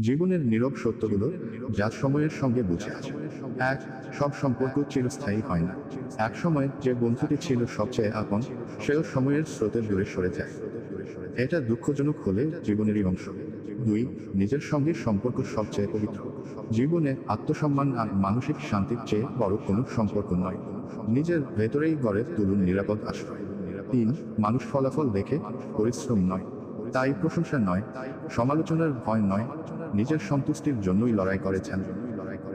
জীবনের নীরব সত্যগুলো যা সময়ের সঙ্গে বুঝে আছে এক সব সম্পর্ক চিরস্থায়ী হয় না। এক সময় যে বন্ধুটি ছিল সবচেয়ে আপন সেও সময়ের স্রোতের দূরে সরে যায়। এটা দুঃখজনক হলে জীবনেরই অংশ। দুই নিজের সঙ্গে সম্পর্ক সবচেয়ে পবিত্র। জীবনে আত্মসম্মান আর মানসিক শান্তির চেয়ে বড় কোনো সম্পর্ক নয়। নিজের ভেতরেই গড়ে তুলুন নিরাপদ আশ্রয়। তিন মানুষ ফলাফল দেখে পরিশ্রম নয়। তাই প্রশংসা নয়, সমালোচনার ভয় নয়, নিজের সন্তুষ্টির জন্যই লড়াই করেছেন।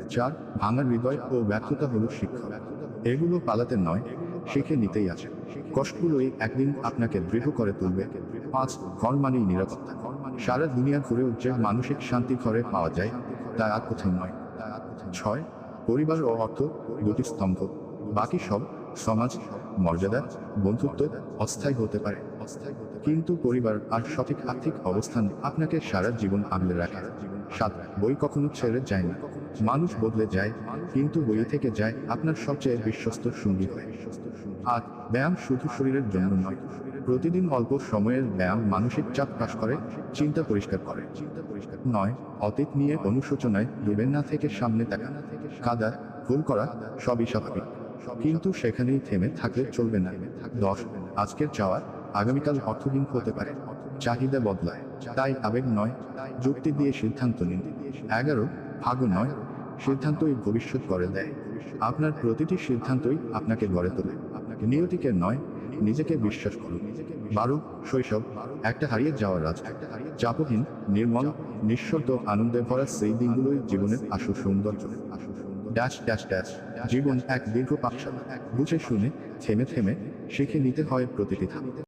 চার, ভাঙার হৃদয় ও ব্যর্থতা হলো শিক্ষা। এগুলো পালাতে নয়, শিখে নিতেই আছে। কষ্টগুলোই একদিন আপনাকে দৃঢ় করে তুলবে। পাঁচ, ঘর মানেই নিরাপত্তা। সারা দুনিয়া ঘুরেও যে মানসিক শান্তি ঘরে পাওয়া যায়, তা আর কোথাও নয়। ছয়, পরিবার ও অর্থ দুটি স্তম্ভ। বাকি সব সমাজ, মর্যাদা, বন্ধুত্ব অস্থায়ী হতে পারে। কিন্তু পরিবার আর সঠিক আর্থিক অবস্থান আপনাকে সারা জীবন আগলে রাখে। সাত, বই কখনো ছেড়ে যায় না। মানুষ বদলে যায়, কিন্তু বই থেকে যায় আপনার সবচেয়ে বিশ্বস্ত সঙ্গী হয়। আট, ব্যায়াম শুধু শরীরের জন্য নয়। প্রতিদিন অল্প সময়ের ব্যায়াম মানসিক চাপ হ্রাস করে, চিন্তা পরিষ্কার করে। নয়, অতীত নিয়ে অনুশোচনায় ডুবেন না থেকে সামনে তাকান কাদা, ভুল করা, সবই স্বাভাবিক। কিন্তু সেখানেই থেমে থাকলে চলবে না। দশ, আজকের চাওয়া আগামীকাল অর্থহীন হতে পারে। চাহিদা বদলায়। তাই আবেগ নয়, যুক্তি দিয়ে সিদ্ধান্ত নিন। এগারো, ভাগ্য নয়, সিদ্ধান্তই ভবিষ্যৎ করে দেয়। আপনার প্রতিটি সিদ্ধান্তই আপনাকে গড়ে তোলে। নিয়তিকে নয়, নিজেকে বিশ্বাস করুন। বারো, শৈশব, একটা হারিয়ে যাওয়ার রাজ চাপহীন, নির্মল, নিঃশব্দ আনন্দে ভরা সেই দিনগুলোই জীবনের আসল সৌন্দর্য। Dash dash dash. জীবন এক দীর্ঘ পাঠশালা বুঝে শুনে, থেমে থেমে, শিখে নিতে হয় প্রতিটি ধাপ।